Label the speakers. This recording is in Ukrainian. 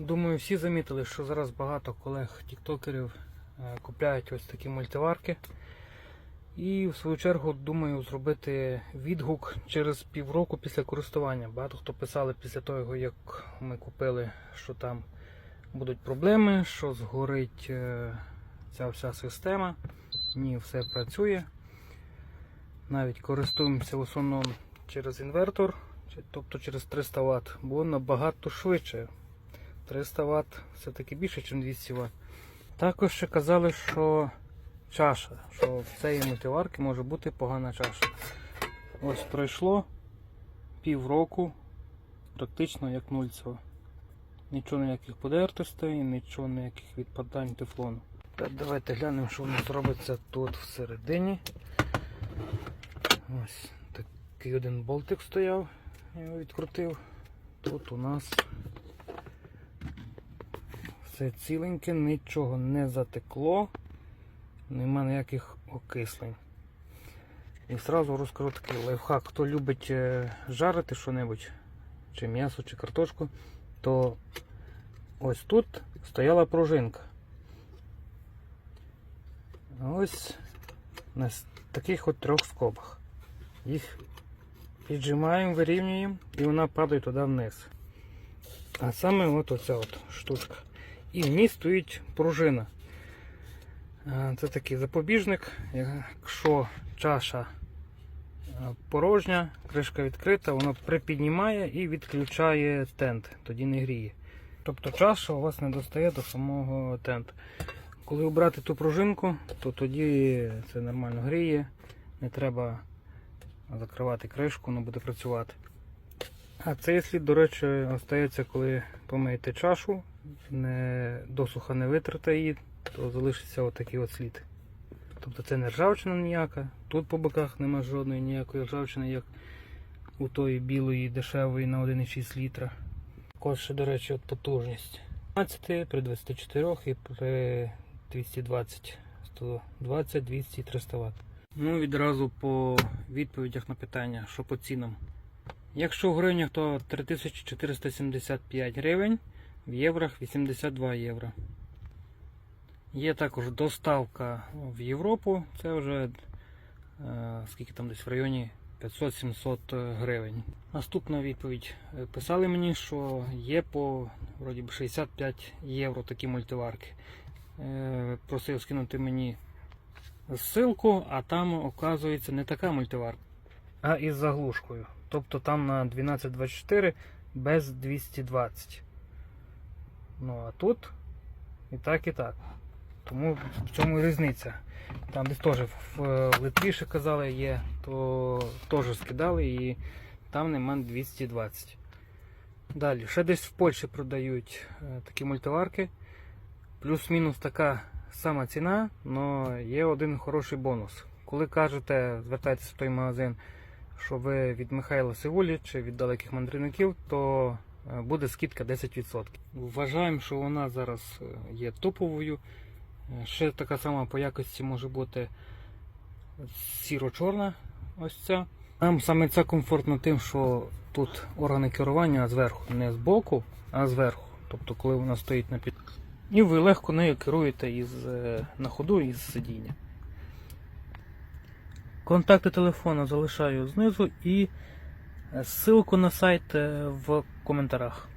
Speaker 1: Думаю, всі замітили, що зараз багато колег-тіктокерів е, купляють ось такі мультиварки. І в свою чергу думаю зробити відгук через півроку після користування. Багато хто писали після того, як ми купили, що там будуть проблеми, що згорить е, ця вся система. Ні, все працює. Навіть користуємося в основному через інвертор, тобто через 300 Вт, бо набагато швидше. 300 Вт все-таки більше, ніж 200 Вт. Також ще казали, що чаша, що в цієї мультиварки може бути погана чаша. Ось пройшло півроку, практично як нульцево. Нічого ніяких подертостей, нічого ніяких відпадань тефлону. Так, давайте глянемо, що у нас робиться тут всередині. Ось такий один болтик стояв, я його відкрутив. Тут у нас все ціленьке, нічого не затекло, нема ніяких окислень. І одразу розкажу такий лайфхак. Хто любить е, жарити що-небудь, чи м'ясо, чи картошку, то ось тут стояла пружинка. Ось на таких от трьох скобах. Їх піджимаємо, вирівнюємо і вона падає туди вниз. А саме от оця от штучка. І в ній стоїть пружина. Це такий запобіжник. Якщо чаша порожня, кришка відкрита, воно припіднімає і відключає тент, тоді не гріє. Тобто чаша у вас не достає до самого тенту. Коли обрати ту пружинку, то тоді це нормально гріє, не треба закривати кришку, воно буде працювати. А цей слід, до речі, остається, коли помиєте чашу, не, досуха не витрите її, то залишиться отакий от слід. Тобто це не ржавчина ніяка, тут по боках нема жодної ніякої ржавчини, як у тої білої дешевої на 1,6 літра. Також до речі, от потужність. 15 при 24 і при 220, 120, 200 300 Вт. Ну, відразу по відповідях на питання, що по цінам. Якщо в гривнях, то 3475 гривень, в єврах 82 євро. Є також доставка в Європу, це вже е, скільки там десь в районі 500-700 гривень. Наступна відповідь. Е, Писали мені, що є по вроді 65 євро такі мультиварки. Е, Просив скинути мені ссылку, а там, оказується, не така мультиварка, а із заглушкою. Тобто там на 1224 без 220. Ну а тут і так, і так. Тому в цьому і різниця. Там десь теж в Литві ще казали є, то теж скидали і там нема 220. Далі, ще десь в Польщі продають е, такі мультиварки. Плюс-мінус така сама ціна, але є один хороший бонус. Коли кажете, звертайтеся в той магазин, що ви від Михайла Сивулі чи від далеких мандрівників, то е, буде скидка 10%. Вважаємо, що вона зараз е, є топовою. Е, Ще така сама по якості може бути сіро-чорна. Ось ця. Нам саме це комфортно тим, що тут органи керування зверху, не збоку, а зверху. Тобто, коли вона стоїть на під. І ви легко нею керуєте із, на ходу із сидіння. Контакти телефону залишаю знизу і е, ссылку на сайт е, в коментарях.